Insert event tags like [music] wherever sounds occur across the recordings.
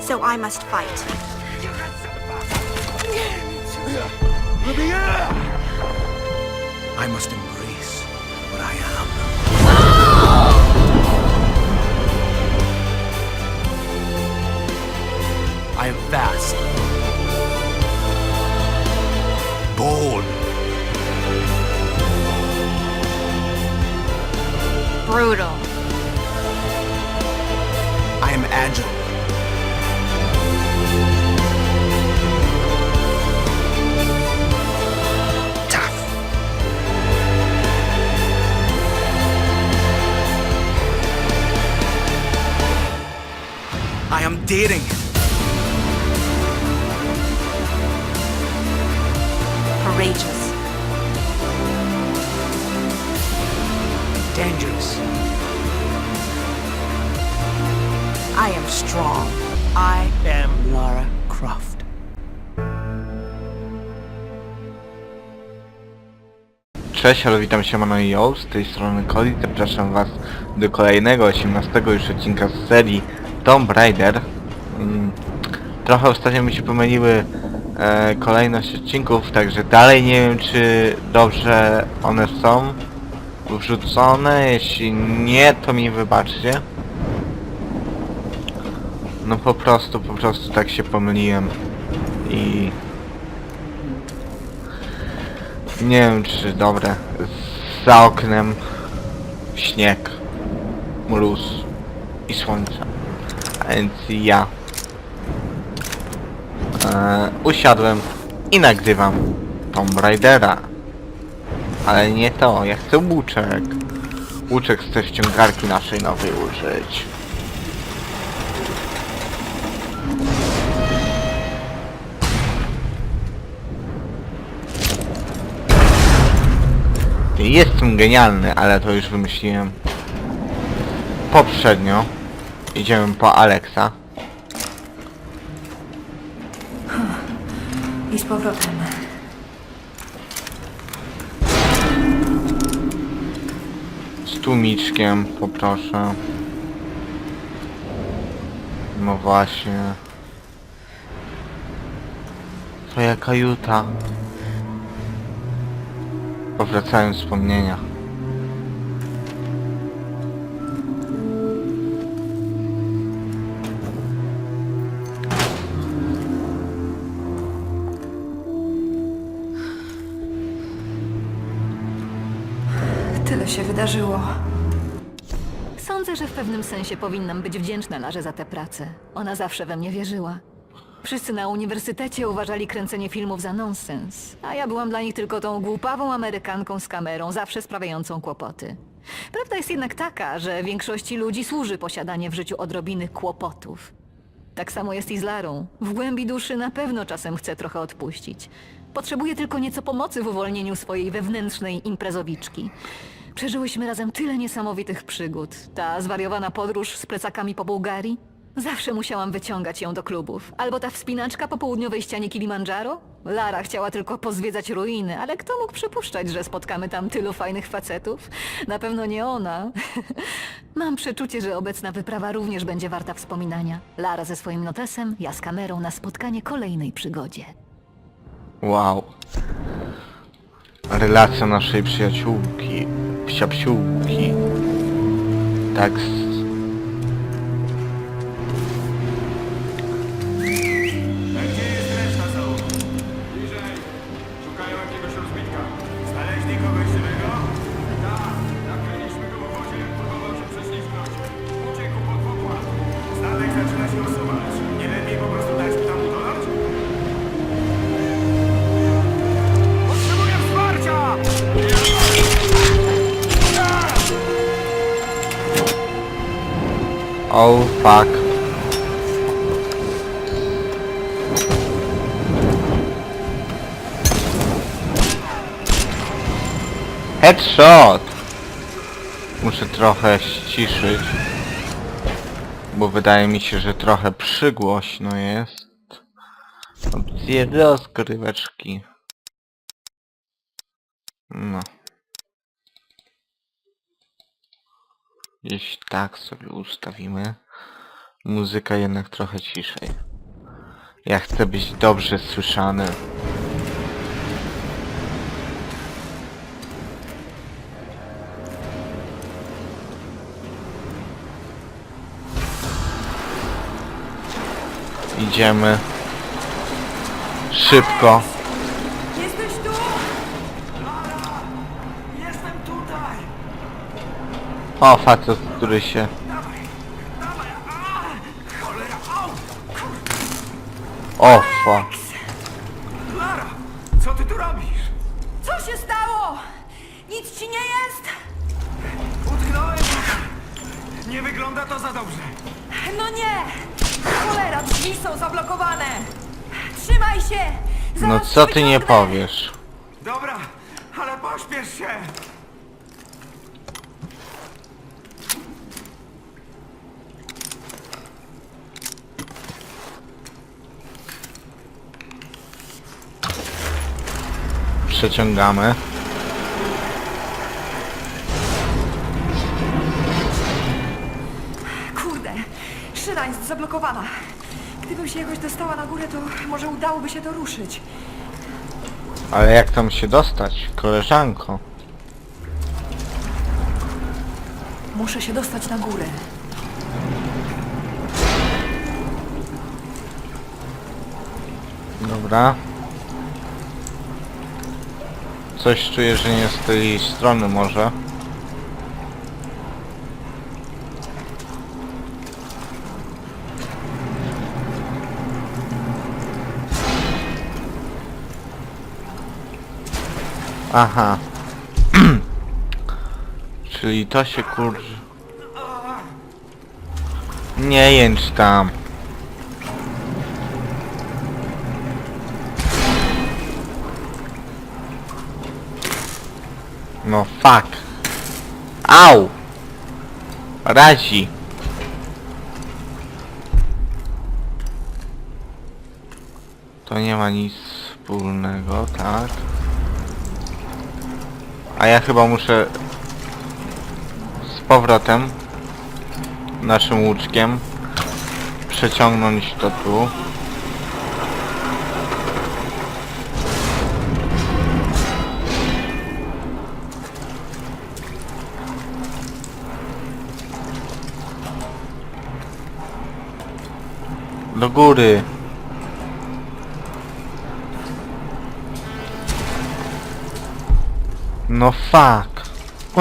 So I must fight. I must embrace what I am. I am fast. Bold. Brutal. I am agile. I am daring. Courageous. Dangerous. I am strong. I am Lara Croft. Cześć, ale witam się Mano i Yo, z tej strony Cody, zapraszam was do kolejnego, 18 już odcinka z serii Tomb Raider. Mm, trochę ostatnio mi się pomyliły e, kolejność odcinków, także dalej nie wiem czy dobrze one są wrzucone, jeśli nie to mi wybaczcie. No po prostu, po prostu tak się pomyliłem i nie wiem czy dobre. Za oknem śnieg, mróz i słońce. Więc ja e, usiadłem i nagrywam Tomb Raidera. Ale nie to, ja chcę łuczek. Łuczek tej ściągarki naszej nowej użyć. Jestem genialny, ale to już wymyśliłem poprzednio. Idziemy po Alexa. I z powrotem. Z tłumiczkiem poproszę. No właśnie. Twoja kajuta. Powracają wspomnienia. Wydarzyło. Sądzę, że w pewnym sensie powinnam być wdzięczna Larze za tę pracę. Ona zawsze we mnie wierzyła. Wszyscy na uniwersytecie uważali kręcenie filmów za nonsens, a ja byłam dla nich tylko tą głupawą Amerykanką z kamerą, zawsze sprawiającą kłopoty. Prawda jest jednak taka, że większości ludzi służy posiadanie w życiu odrobiny kłopotów. Tak samo jest i z Larą. W głębi duszy na pewno czasem chce trochę odpuścić. Potrzebuje tylko nieco pomocy w uwolnieniu swojej wewnętrznej imprezowiczki. Przeżyłyśmy razem tyle niesamowitych przygód. Ta zwariowana podróż z plecakami po Bułgarii? Zawsze musiałam wyciągać ją do klubów. Albo ta wspinaczka po południowej ścianie Kilimandżaro? Lara chciała tylko pozwiedzać ruiny, ale kto mógł przypuszczać, że spotkamy tam tylu fajnych facetów? Na pewno nie ona. [laughs] Mam przeczucie, że obecna wyprawa również będzie warta wspominania. Lara ze swoim notesem, ja z kamerą na spotkanie kolejnej przygodzie. Wow. Relacja naszej przyjaciółki. Psiapsiółki. Tak Oh fuck. Headshot! Muszę trochę ściszyć. Bo wydaje mi się, że trochę przygłośno jest. Opcje rozgryweczki. No. Gdzieś tak sobie ustawimy. Muzyka jednak trochę ciszej. Ja chcę być dobrze słyszany. Idziemy. Szybko. O, facet, który się... O, fuck. Lara! Co ty tu robisz? Co się stało? Nic ci nie jest? Utknąłem. Nie wygląda to za dobrze. No nie! Cholera, drzwi są zablokowane! Trzymaj się! No Zaraz co ty nie wyciągnę. powiesz? Dobra, ale pośpiesz się! Przeciągamy. Kurde, szyna jest zablokowana. Gdybym się jakoś dostała na górę, to może udałoby się to ruszyć. Ale jak tam się dostać, koleżanko? Muszę się dostać na górę. Dobra. Coś czuję, że nie z tej strony może. Aha. [clears throat] Czyli to się kurczy. Nie jęcz tam. No fuck. Au! Razi. To nie ma nic wspólnego, tak? A ja chyba muszę z powrotem naszym łuczkiem przeciągnąć to tu. Do góry. No fuck. [laughs]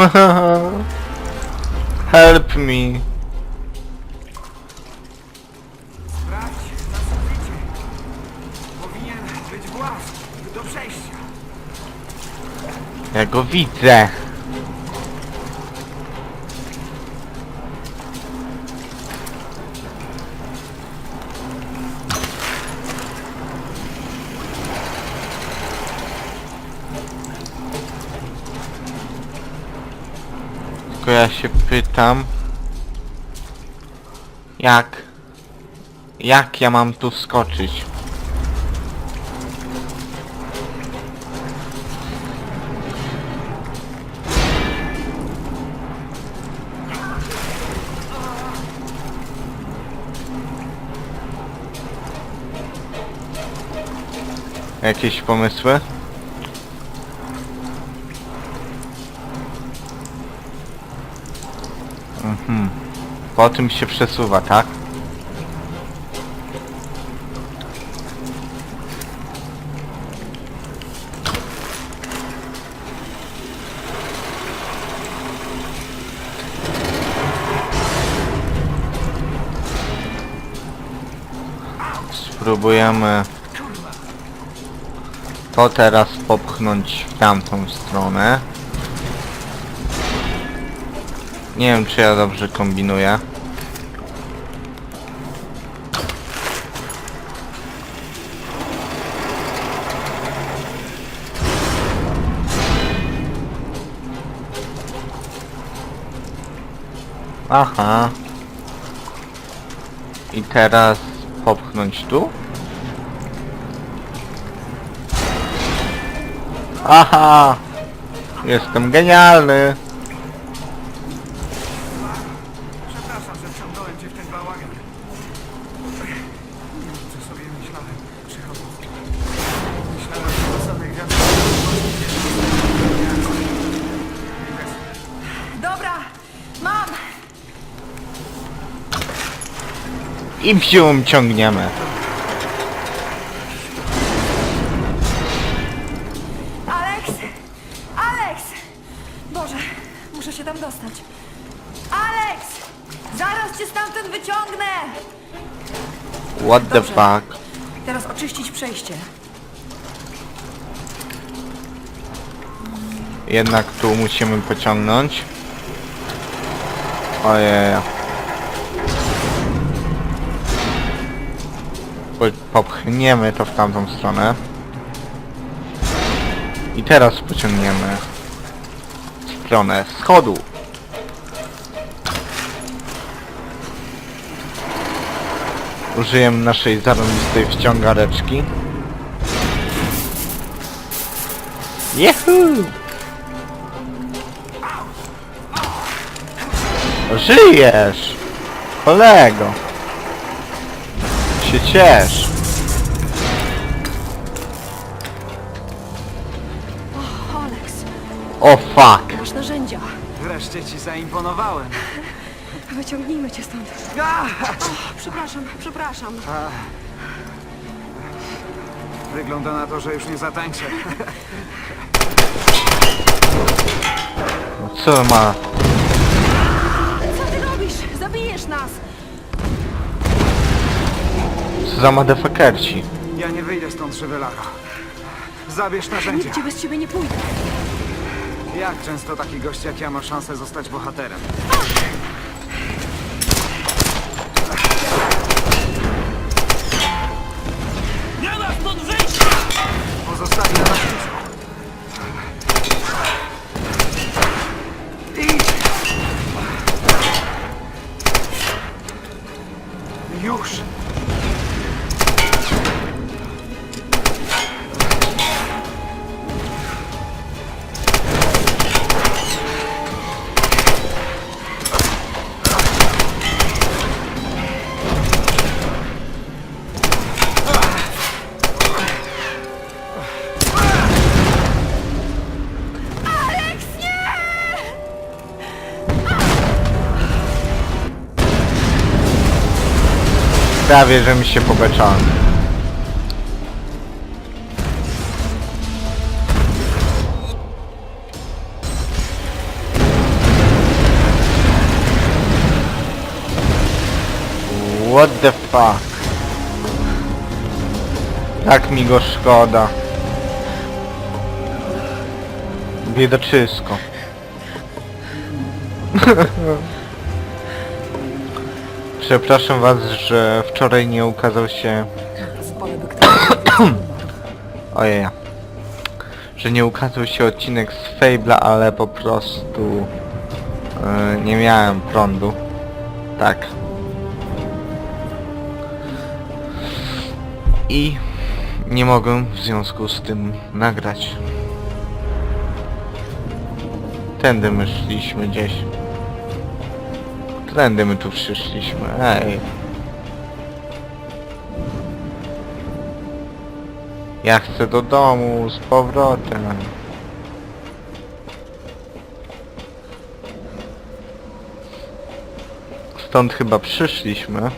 Help me. Sprawdź na suficie. Powinien być do przejścia. Ja go widzę. Tylko ja się pytam jak jak ja mam tu wskoczyć? Jakieś pomysły? Mhm. Po tym się przesuwa, tak? Spróbujemy to teraz popchnąć w tamtą stronę. Nie wiem czy ja dobrze kombinuję. Aha. I teraz popchnąć tu? Aha! Jestem genialny! I psium ciągniemy. Alex! Alex! Boże, muszę się tam dostać. Alex! Zaraz cię stamtąd wyciągnę! What the Dobrze. fuck? Teraz oczyścić przejście. Jednak tu musimy pociągnąć. Ojej. Popchniemy to w tamtą stronę. I teraz pociągniemy w stronę schodu. Użyję naszej zarąbistej wciągareczki. Yahoo! Żyjesz! Kolego! Się ciesz! O fuck! masz narzędzia. Wreszcie ci zaimponowałem. [laughs] Wyciągnijmy cię stąd. Przepraszam, przepraszam. Wygląda na to, że już nie zatańczę. No Co ma? Co ty robisz? Zabijesz nas! Co za motherfuckerci? Ja nie wyjdę stąd żywy, Lara. Zabierz narzędzia. Nigdzie bez ciebie nie pójdę. Jak często taki gość jak ja ma szansę zostać bohaterem? Prawie, że mi się pobeczałem. What the fuck? Tak mi go szkoda. Biedaczysko. [laughs] Przepraszam was, że wczoraj nie ukazał się... [clears throat] Ojej. Że nie ukazał się odcinek z Fable'a, ale po prostu... e, nie miałem prądu. Tak. I nie mogę w związku z tym nagrać. Tędy my gdzieś. Tędy my tu przyszliśmy, ej. Ja chcę do domu z powrotem. Stąd chyba przyszliśmy.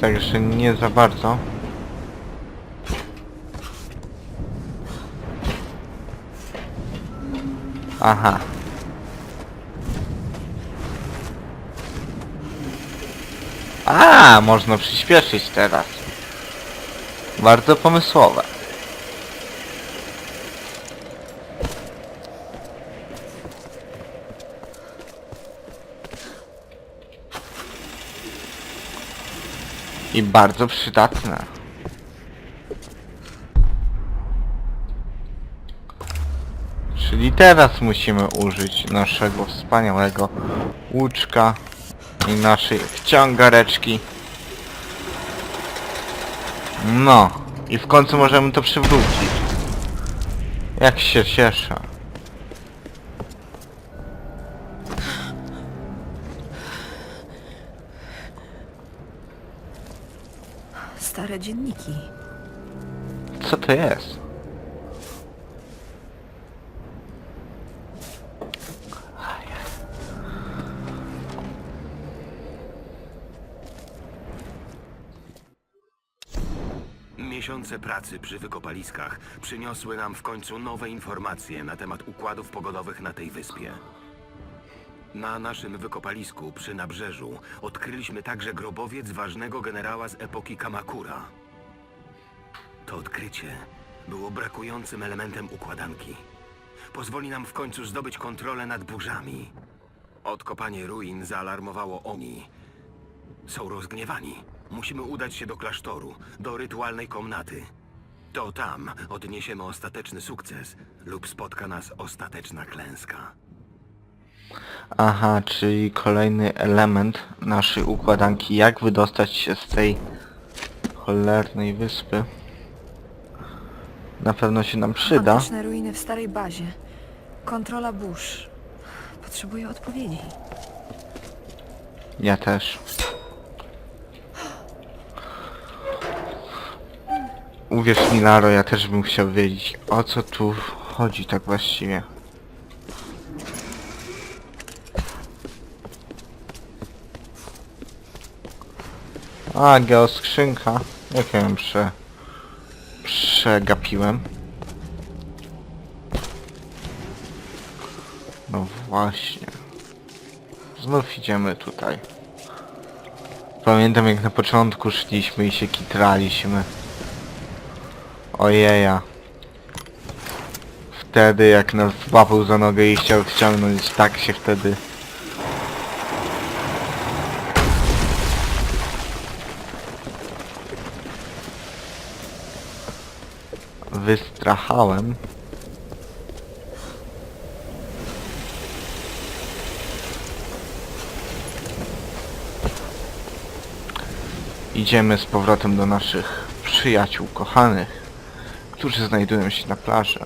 Także nie za bardzo. Aha. A, można przyspieszyć teraz. Bardzo pomysłowe. I bardzo przydatne. Czyli teraz musimy użyć naszego wspaniałego łuczka i naszej wciągareczki. No, i w końcu możemy to przywrócić. Jak się cieszę. Stare dzienniki. Co to jest? Miesiące pracy przy wykopaliskach przyniosły nam w końcu nowe informacje na temat układów pogodowych na tej wyspie. Na naszym wykopalisku przy nabrzeżu odkryliśmy także grobowiec ważnego generała z epoki Kamakura. To odkrycie było brakującym elementem układanki. Pozwoli nam w końcu zdobyć kontrolę nad burzami. Odkopanie ruin zaalarmowało Oni. Są rozgniewani. Musimy udać się do klasztoru, do rytualnej komnaty. To tam odniesiemy ostateczny sukces lub spotka nas ostateczna klęska. Aha, czyli kolejny element naszej układanki, jak wydostać się z tej cholernej wyspy. Na pewno się nam przyda. Antyczne ruiny w starej bazie. Kontrola burz. Potrzebuję odpowiedzi. Ja też. Uwierz mi, Laro, ja też bym chciał wiedzieć, o co tu chodzi tak właściwie. A, geoskrzynka. Jak ja ją prze... przegapiłem. No właśnie. Znów idziemy tutaj. Pamiętam jak na początku szliśmy i się kitraliśmy. Ojeja. Wtedy jak nas złapał za nogę i chciał ściągnąć, tak się wtedy... Wystrachałem. Idziemy z powrotem do naszych przyjaciół kochanych, którzy znajdują się na plaży.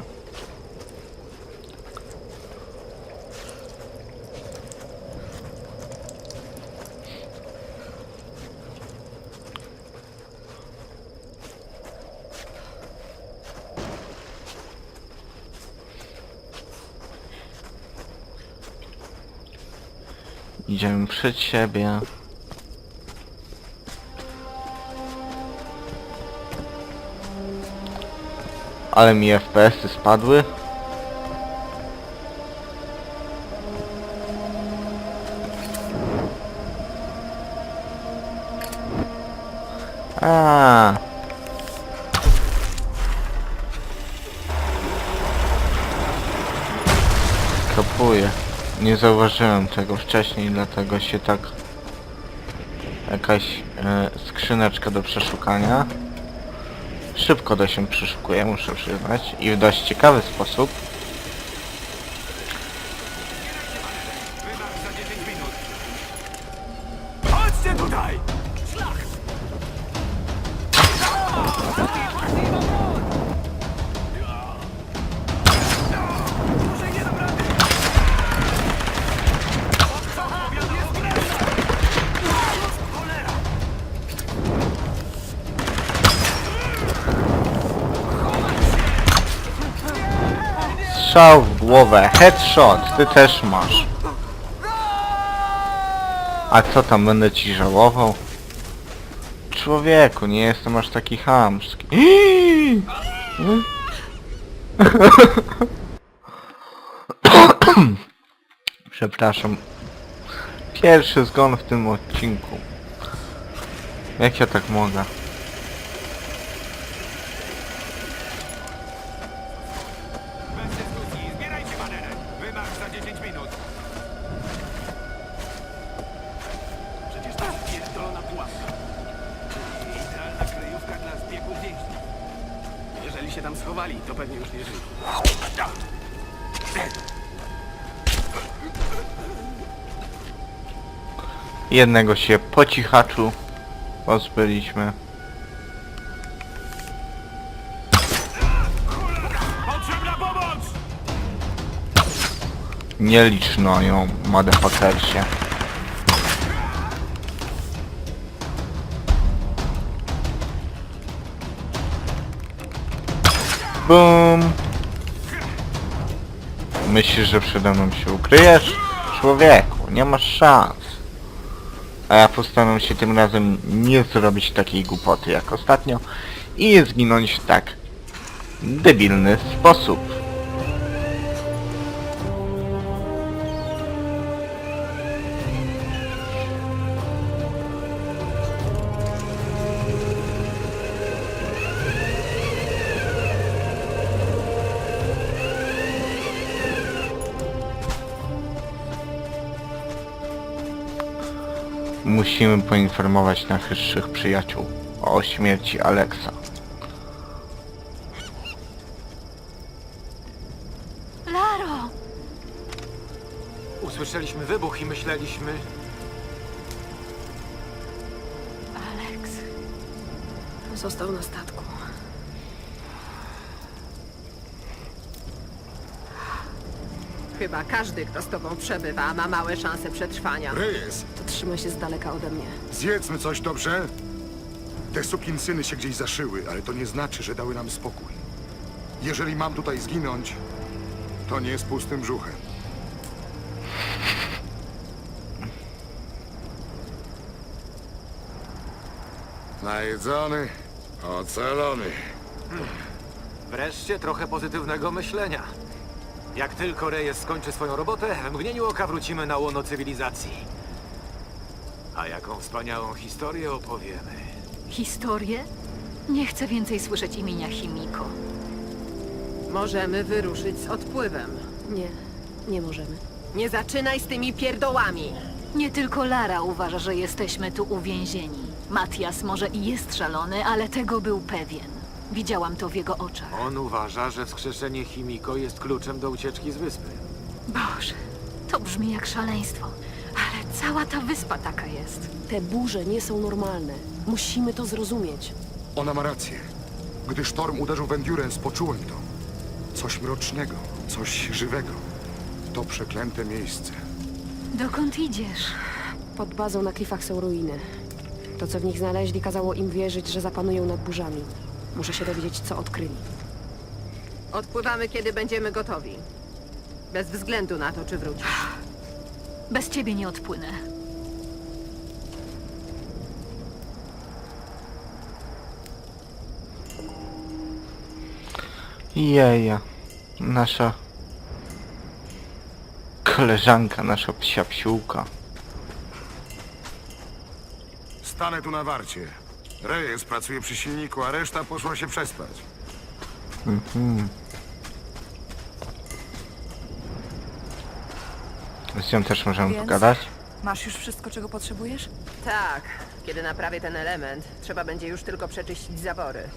Idziemy przed siebie. Ale mi FPS-y spadły. A. Kapuję. Nie zauważyłem tego wcześniej, dlatego się tak... Jakaś e, skrzyneczka do przeszukania. Szybko to się przeszukuje, muszę przyznać. I w dość ciekawy sposób. Strzał w głowę, headshot, ty też masz. A co tam, będę ci żałował? Człowieku, nie jestem aż taki chamski. [laughs] Przepraszam. Pierwszy zgon w tym odcinku. Jak ja tak mogę? Jednego się po cichaczu pozbyliśmy. Nie licz na ją, motherfuckersie. Bum! Myślisz, że przede mną się ukryjesz? Człowieku, nie masz szans. A ja się tym razem nie zrobić takiej głupoty jak ostatnio i zginąć w tak debilny sposób. Musimy poinformować naszych przyjaciół o śmierci Alexa. Laro! Usłyszeliśmy wybuch i myśleliśmy... Alex. Został na statku. Chyba każdy, kto z tobą przebywa, ma małe szanse przetrwania. Reyes, Się z daleka ode mnie. zjedzmy coś, dobrze? Te sukinsyny się gdzieś zaszyły, ale to nie znaczy, że dały nam spokój. Jeżeli mam tutaj zginąć, to nie z pustym brzuchem. Najedzony, ocalony. Wreszcie trochę pozytywnego myślenia. Jak tylko Reyes skończy swoją robotę, w mgnieniu oka wrócimy na łono cywilizacji. A jaką wspaniałą historię opowiemy. Historię? Nie chcę więcej słyszeć imienia Chimiko. Możemy wyruszyć z odpływem. Nie, nie możemy. Nie zaczynaj z tymi pierdołami! Nie tylko Lara uważa, że jesteśmy tu uwięzieni. Matias może i jest szalony, ale tego był pewien. Widziałam to w jego oczach. On uważa, że wskrzeszenie Chimiko jest kluczem do ucieczki z wyspy. Boże, to brzmi jak szaleństwo. Cała ta wyspa taka jest. Te burze nie są normalne. Musimy to zrozumieć. Ona ma rację. Gdy sztorm uderzył w Endurance, poczułem to. Coś mrocznego, coś żywego. To przeklęte miejsce. Dokąd idziesz? Pod bazą na klifach są ruiny. To, co w nich znaleźli, kazało im wierzyć, że zapanują nad burzami. Muszę się dowiedzieć, co odkryli. Odpływamy, kiedy będziemy gotowi. Bez względu na to, czy wrócisz. Bez ciebie nie odpłynę. Jeja. Nasza koleżanka, nasza psia psiółka. Stanę tu na warcie. Reyes pracuje przy silniku, a reszta poszła się przespać. Z nią też możemy Więc? pogadać. Masz już wszystko, czego potrzebujesz? Tak, kiedy naprawię ten element, trzeba będzie już tylko przeczyścić zawory.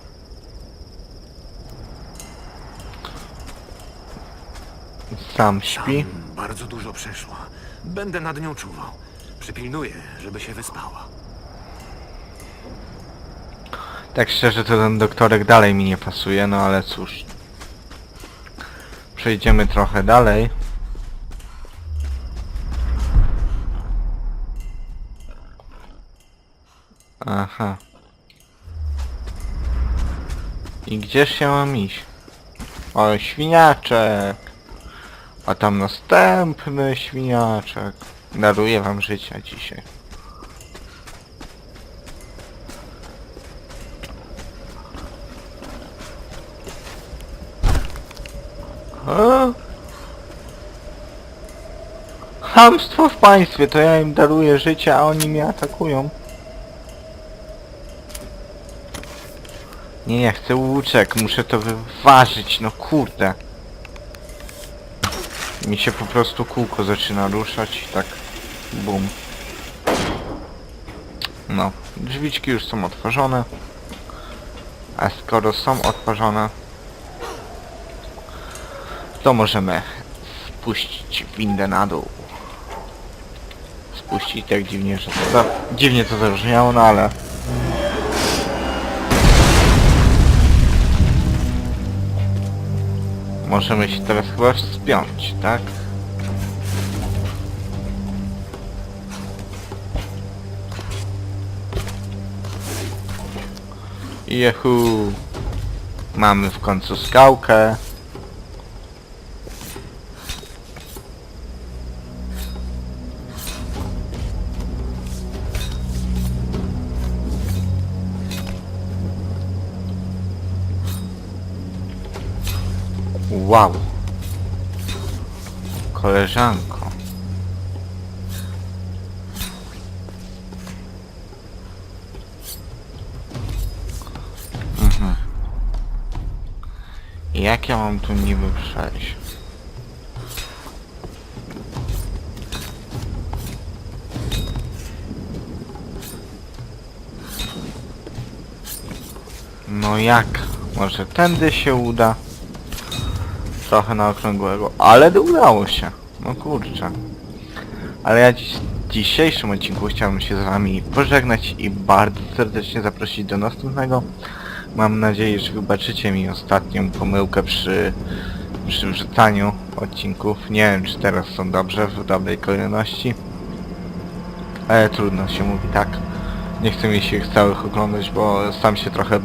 Sam śpi. Tam bardzo dużo przeszła. Będę nad nią czuwał. Przypilnuję, żeby się wyspała. Tak szczerze to ten doktorek dalej mi nie pasuje, no ale cóż. Przejdziemy trochę dalej. Aha. I gdzież się mam iść? O, świniaczek! A tam następny świniaczek. Daruję wam życia dzisiaj. A? Chamstwo w państwie, to ja im daruję życie, a oni mnie atakują. Nie, ja chcę łuczek, muszę to wyważyć, no kurde. Mi się po prostu kółko zaczyna ruszać i tak bum. No, drzwiczki już są otworzone. A skoro są otworzone, to możemy spuścić windę na dół. Spuścić tak dziwnie, że to za... dziwnie to zabrzmiało, no ale... Możemy się teraz chyba wspiąć, tak? Jehu! Mamy w końcu skałkę. Wow. Koleżanko. Mhm. Jak ja mam tu niby przejść? No jak? Może tędy się uda? Trochę na okrągłego, ale udało się. No kurczę. Ale ja dziś, w dzisiejszym odcinku chciałbym się z wami pożegnać i bardzo serdecznie zaprosić do następnego. Mam nadzieję, że wybaczycie mi ostatnią pomyłkę przy, przy wrzucaniu odcinków. Nie wiem, czy teraz są dobrze, w dobrej kolejności. Ale trudno się mówi tak. Nie chcę mi się ich całych oglądać, bo sam się trochę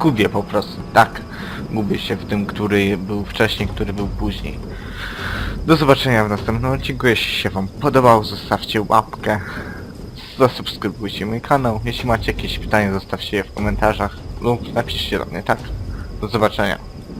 gubię po prostu. Tak, gubię się w tym, który był wcześniej, który był później. Do zobaczenia w następnym odcinku. Jeśli się wam podobał, zostawcie łapkę. Zasubskrybujcie mój kanał. Jeśli macie jakieś pytania, zostawcie je w komentarzach lub napiszcie do mnie, tak? Do zobaczenia.